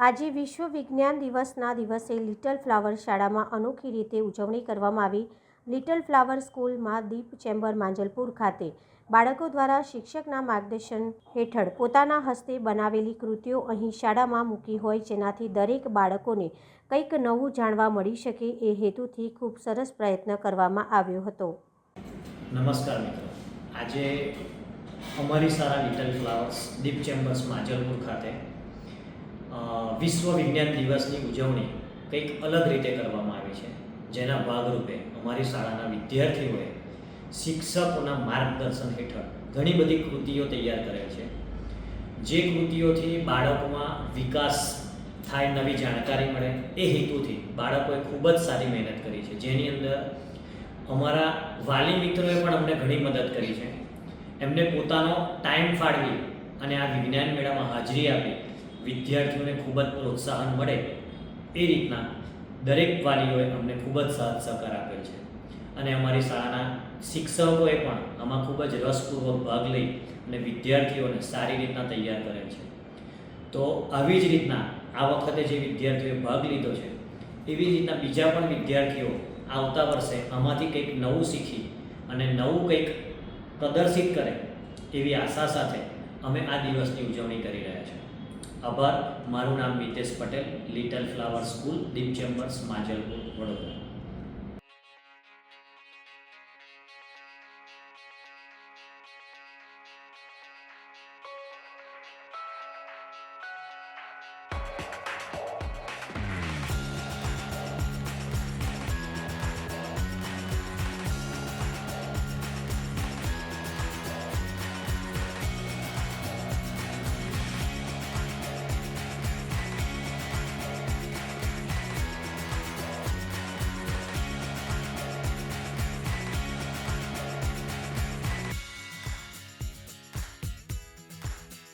આજે વિશ્વ વિજ્ઞાન દિવસના દિવસે લિટલ ફ્લાવર શાળામાં અનોખી રીતે ઉજવણી કરવામાં આવી. લિટલ ફ્લાવર સ્કૂલમાં દીપ ચેમ્બર માંજલપુર ખાતે. બાળકો દ્વારા શિક્ષકના માર્ગદર્શન હેઠળ પોતાના હસ્તે બનાવેલી કૃતિઓ અહીં શાળામાં મૂકી હોય જેનાથી દરેક બાળકોને કંઈક નવું જાણવા મળી શકે એ હેતુથી ખૂબ સરસ પ્રયત્ન કરવામાં આવ્યો હતો. નમસ્કાર મિત્રો. આજે અમારી સારા little flowers Deep chambers Majalpur ખાતે વિશ્વ વિજ્ઞાન દિવસની ઉજવણી કંઈક અલગ રીતે કરવામાં આવી છે. જેના ભાગરૂપે અમારી શાળાના વિદ્યાર્થીઓએ શિક્ષકોના માર્ગદર્શન હેઠળ ઘણી બધી કૃતિઓ તૈયાર કરેલ છે. જે કૃતિઓથી બાળકોમાં વિકાસ થાય, નવી જાણકારી મળે, એ હેતુથી બાળકોએ ખૂબ જ સારી મહેનત કરી છે. જેની અંદર અમારા વાલી મિત્રોએ પણ અમને ઘણી મદદ કરી છે. એમને પોતાનો ટાઈમ ફાળવી અને આ વિજ્ઞાન મેળામાં હાજરી આપી વિદ્યાર્થીઓને ખૂબ જ પ્રોત્સાહન મળે એ રીતના દરેક વાલીઓએ અમને ખૂબ જ સાથ સહકાર આપેલ છે. અને અમારી શાળાના શિક્ષકોએ પણ આમાં ખૂબ જ રસપૂર્વક ભાગ લઈ અને વિદ્યાર્થીઓને સારી રીતના તૈયાર કરેલ છે. તો આવી જ રીતના આ વખતે જે વિદ્યાર્થીઓએ ભાગ લીધો છે, એવી જ રીતના બીજા પણ વિદ્યાર્થીઓ આવતા વર્ષે આમાંથી કંઈક નવું શીખી અને નવું કંઈક પ્રદર્શિત કરે એવી આશા સાથે અમે આ દિવસની ઉજવણી કરી આભાર. મારું નામ Mitesh Patel little flower school Deep chambers Majalpur Vadodara